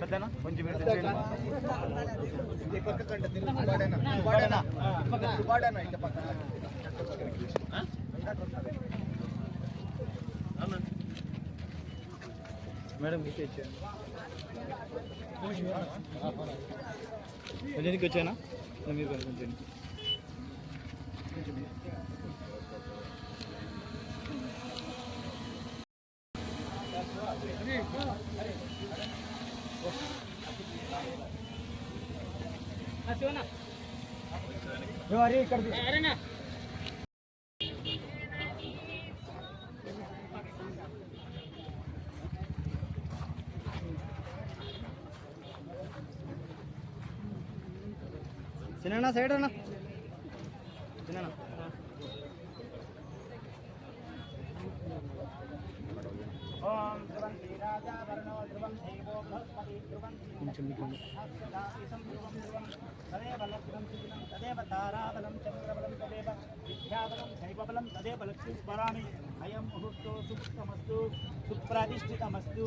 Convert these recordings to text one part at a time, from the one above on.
పెద్దనా కొంచెం మేడం మీకు ఇచ్చాను వచ్చానా మీరు కొంచెం ఇక్కడ తదేవ తారాబలం చంద్రబలం తదేవ విద్యాబలం దైవబలం తదేవ లక్ష్మీ స్మరామి. అయం ముహూర్తో సుప్తమస్తు సుప్రతిష్ఠితమస్తు.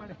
ಮೇಡಮ್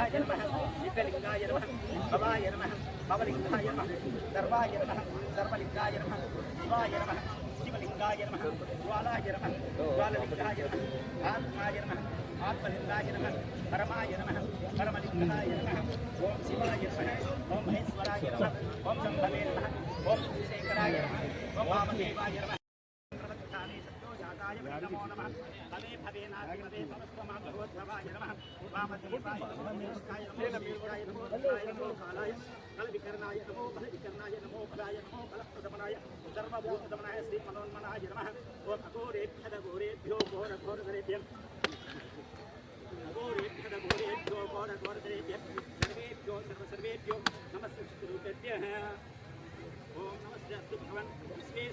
வித்யாய நம வித்யலிங்காய நம பவாய நம பவலிங்காய நம சர்வாய நம சர்வலிங்காய நம சிவாய நம சிவலிங்காய நம ஜுவாலாய நம ஜுவாலலிங்காய நம ஆத்மாய நம ஆத்மலிங்காய ஓம் சிவாய நம ஓம் மகேஸ்வராய நம ஓம் சம்பவே ஓம் சேகராய நம ஓம் வாமதேவாய நம कलविकर्णाय नमो बलविकर्णाय नमो बलाय नमो बलप्रदमनाय सर्वभूतदमनाय नमस्ते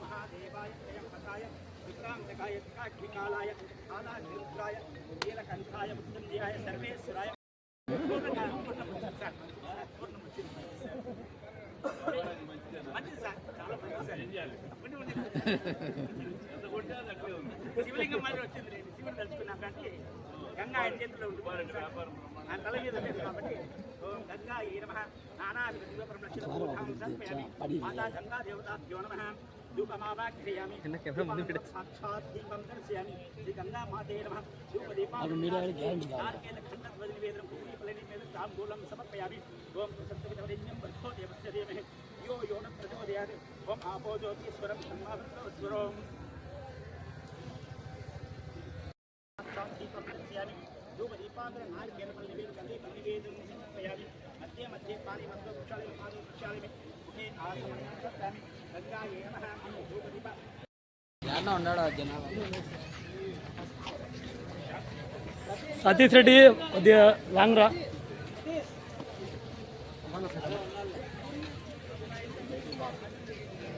महादेवाय अयं ఘోర ఘోరధరేభ్యం సర్వేభ్యో సర్వ సర్వేభ్యో నమస్కృత్యేభ్యः ఓం నమస్తే అస్తు భగవన్ విశ్వేశ్వరాయ మహాదేవాయ త్రయంబకాయ విక్రాంతకాయ కాక్షికాలాయ ఆదాగ్రాయ నీలకంఠాయ మృత్యుంజయాయ సర్వేశ్వరాయ పూర్ణంగా పూర్ణం వచ్చింది సార్ పూర్ణం వచ్చింది మంచిది సార్ చాలా మంచిది సార్ ఉండి, ఉండి. శివలింగం మళ్ళీ వచ్చింది నేను శివుడు తలుచుకున్నాను కాబట్టి గంగా ఆయన చేతిలో ఉంటుంది ఆయన తల మీద లేదు కాబట్టి ఓం గంగా ఏ నమ నానాది దివ్యపరమలక్షణం సమర్పయామి మాతా గంగా దేవతాభ్యో నమ ताम्बूलं समर्पयामि ओम सत्यविधवरेण्यं वर्धो देवस्य देवः यो यो न प्रचोदयात् ओम आपो ज्योतिस्वरं ब्रह्मावृत्तस्वरं दीपं दर्शयामि मध्ये मध्ये पाणिमत्वपुषालि पाणिपुषालिमि मुखे आदिमन्त्रं ఆపో జ్యోతిస్వరం బ్రహ్మావృతస్వరం దీపం దర్శయామి ధూపదీపాంతర నారికేలఫల నివేదనం దీపం నివేదనం సమర్పయామి మధ్య మధ్య పాని మధ్య వృక్షాలి పాని వృక్షాలి ముఖే ఆసమనం సత్యామి గంగాయే నమః ధూపదీప ఉన్నాడు జనాభా సతీష్ రెడ్డి కొద్దిగా లాంగ్ రా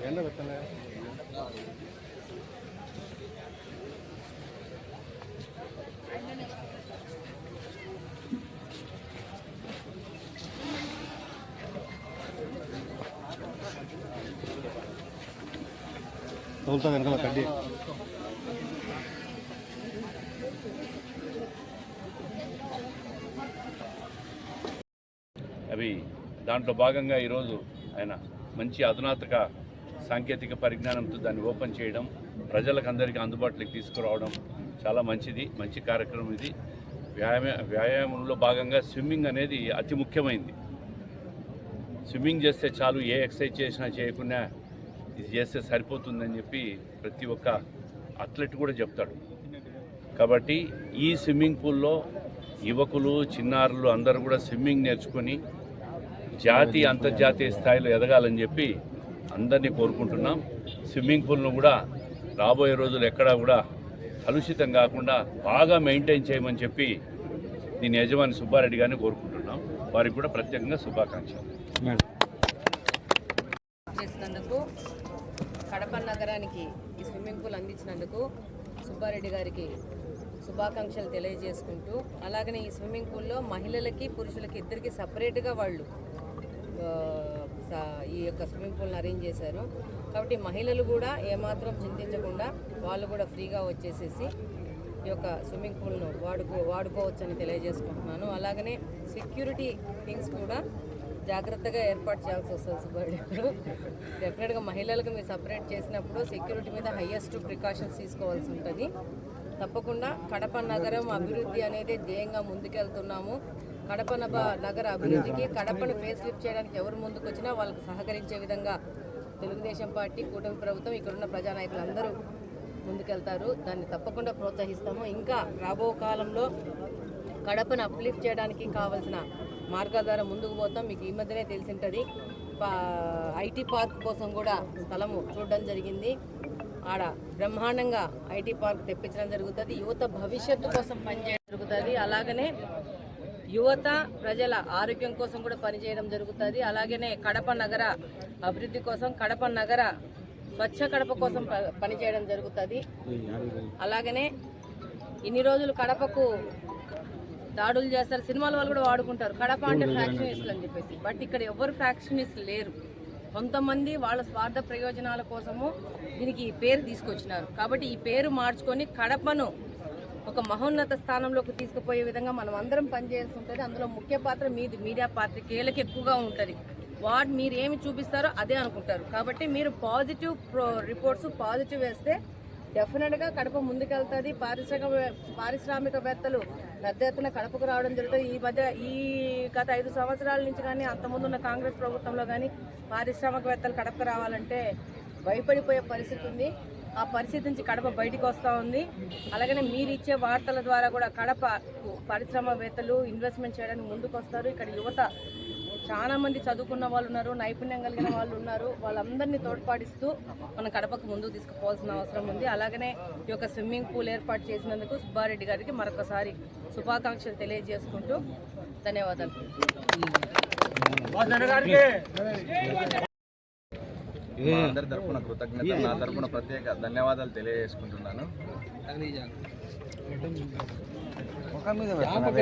ఎండ పెట్టలే తోలుతా వెనకాల కడ్డీ. అవి దాంట్లో భాగంగా ఈరోజు ఆయన మంచి అధునాతక సాంకేతిక పరిజ్ఞానంతో దాన్ని ఓపెన్ చేయడం ప్రజలకు అందరికీ అందుబాటులోకి తీసుకురావడం చాలా మంచిది మంచి కార్యక్రమం ఇది. వ్యాయామ వ్యాయామంలో భాగంగా స్విమ్మింగ్ అనేది అతి ముఖ్యమైనది స్విమ్మింగ్ చేస్తే చాలు ఏ ఎక్సర్సైజ్ చేసినా చేయకుండా ఇది చేస్తే సరిపోతుందని చెప్పి ప్రతి ఒక్క అథ్లెట్ కూడా చెప్తాడు. కాబట్టి ఈ స్విమ్మింగ్ పూల్లో యువకులు చిన్నారులు అందరూ కూడా స్విమ్మింగ్ నేర్చుకొని జాతీయ అంతర్జాతీయ స్థాయిలో ఎదగాలని చెప్పి అందరినీ కోరుకుంటున్నాం. స్విమ్మింగ్ పూల్ను కూడా రాబోయే రోజులు ఎక్కడా కూడా కలుషితం కాకుండా బాగా మెయింటైన్ చేయమని చెప్పి దీని యజమాని సుబ్బారెడ్డి గారిని కోరుకుంటున్నాం. వారికి కూడా ప్రత్యేకంగా శుభాకాంక్షలు. చేసినందుకు కడప నగరానికి ఈ స్విమ్మింగ్ పూల్ అందించినందుకు సుబ్బారెడ్డి గారికి శుభాకాంక్షలు తెలియజేసుకుంటూ అలాగనే ఈ స్విమ్మింగ్ పూల్లో మహిళలకి పురుషులకి ఇద్దరికి సపరేట్గా వాళ్ళు ఈ యొక్క స్విమ్మింగ్ పూల్ని అరేంజ్ చేశారు. కాబట్టి మహిళలు కూడా ఏమాత్రం చింతించకుండా వాళ్ళు కూడా ఫ్రీగా వచ్చేసేసి ఈ యొక్క స్విమ్మింగ్ పూల్ను వాడుకో వాడుకోవచ్చని తెలియజేసుకుంటున్నాను. అలాగనే సెక్యూరిటీ థింగ్స్ కూడా జాగ్రత్తగా ఏర్పాటు చేయాల్సి వస్తుంది సుబ్బారెడ్డి డెఫినెట్గా మహిళలకు మీరు సపరేట్ చేసినప్పుడు సెక్యూరిటీ మీద హయ్యెస్ట్ ప్రికాషన్స్ తీసుకోవాల్సి ఉంటుంది. తప్పకుండా కడప నగరం అభివృద్ధి అనేది ధ్యేయంగా ముందుకెళ్తున్నాము. కడప నగర అభివృద్ధికి కడపను ఫేస్ లిఫ్ట్ చేయడానికి ఎవరు ముందుకు వచ్చినా వాళ్ళకి సహకరించే విధంగా తెలుగుదేశం పార్టీ కూటమి ప్రభుత్వం ఇక్కడున్న ప్రజానాయకులు అందరూ ముందుకెళ్తారు. దాన్ని తప్పకుండా ప్రోత్సహిస్తాము. ఇంకా రాబో కాలంలో కడపను అప్లిఫ్ట్ చేయడానికి కావాల్సిన మార్గాల ద్వారా ముందుకు పోతాం. మీకు ఈ మధ్యనే తెలిసి ఉంటుంది ఐటీ పార్క్ కోసం కూడా స్థలము చూడడం జరిగింది. ఆడ బ్రహ్మాండంగా ఐటీ పార్క్ తెప్పించడం జరుగుతుంది. యువత భవిష్యత్తు కోసం పనిచేయడం జరుగుతుంది. అలాగనే యువత ప్రజల ఆరోగ్యం కోసం కూడా పనిచేయడం జరుగుతుంది. అలాగనే కడప నగర అభివృద్ధి కోసం కడప నగర స్వచ్ఛ కడప కోసం ప- పనిచేయడం జరుగుతుంది. అలాగనే ఇన్ని రోజులు కడపకు దాడులు చేస్తారు. సినిమాల వాళ్ళు కూడా వాడుకుంటారు. కడప అంటే ఫ్యాక్షనిస్టులు అని చెప్పేసి. బట్ ఇక్కడ ఎవరు ఫ్యాక్షనిస్టులు లేరు. కొంతమంది వాళ్ళ స్వార్థ ప్రయోజనాల కోసము దీనికి ఈ పేరు తీసుకొచ్చినారు. కాబట్టి ఈ పేరు మార్చుకొని కడపను ఒక మహోన్నత స్థానంలోకి తీసుకుపోయే విధంగా మనం అందరం పనిచేయాల్సి ఉంటుంది. అందులో ముఖ్య పాత్ర మీది మీడియా పాత్రికేయులకు ఎక్కువగా ఉంటుంది. వాడు మీరు ఏమి చూపిస్తారో అదే అనుకుంటారు. కాబట్టి మీరు పాజిటివ్ ప్రో రిపోర్ట్స్ పాజిటివ్ వేస్తే డెఫినెట్గా కడప ముందుకెళ్తుంది. పారిశ్రామిక పారిశ్రామికవేత్తలు పెద్ద ఎత్తున కడపకు రావడం జరుగుతుంది. ఈ మధ్య ఈ గత ఐదు సంవత్సరాల నుంచి కానీ అంతకుముందు ఉన్న కాంగ్రెస్ ప్రభుత్వంలో కానీ పారిశ్రామికవేత్తలు కడపకు రావాలంటే భయపడిపోయే పరిస్థితి ఉంది. ఆ పరిస్థితి నుంచి కడప బయటికి వస్తూ ఉంది. అలాగనే మీరు ఇచ్చే వార్తల ద్వారా కూడా కడప పారిశ్రామికవేత్తలు ఇన్వెస్ట్మెంట్ చేయడానికి ముందుకు వస్తారు ఇక్కడ యువత చాలా మంది చదువుకున్న వాళ్ళు ఉన్నారు నైపుణ్యం కలిగిన వాళ్ళు ఉన్నారు. వాళ్ళందరినీ తోడ్పాటిస్తూ మన కడపకు ముందుకు తీసుకుపోవాల్సిన అవసరం ఉంది. అలాగనే ఈ యొక్క స్విమ్మింగ్ పూల్ ఏర్పాటు చేసినందుకు సుబ్బారెడ్డి గారికి మరొకసారి శుభాకాంక్షలు తెలియజేసుకుంటూ ధన్యవాదాలు. అందరి తరపున కృతజ్ఞత నా తరపున ప్రత్యేక ధన్యవాదాలు తెలియజేసుకుంటున్నాను.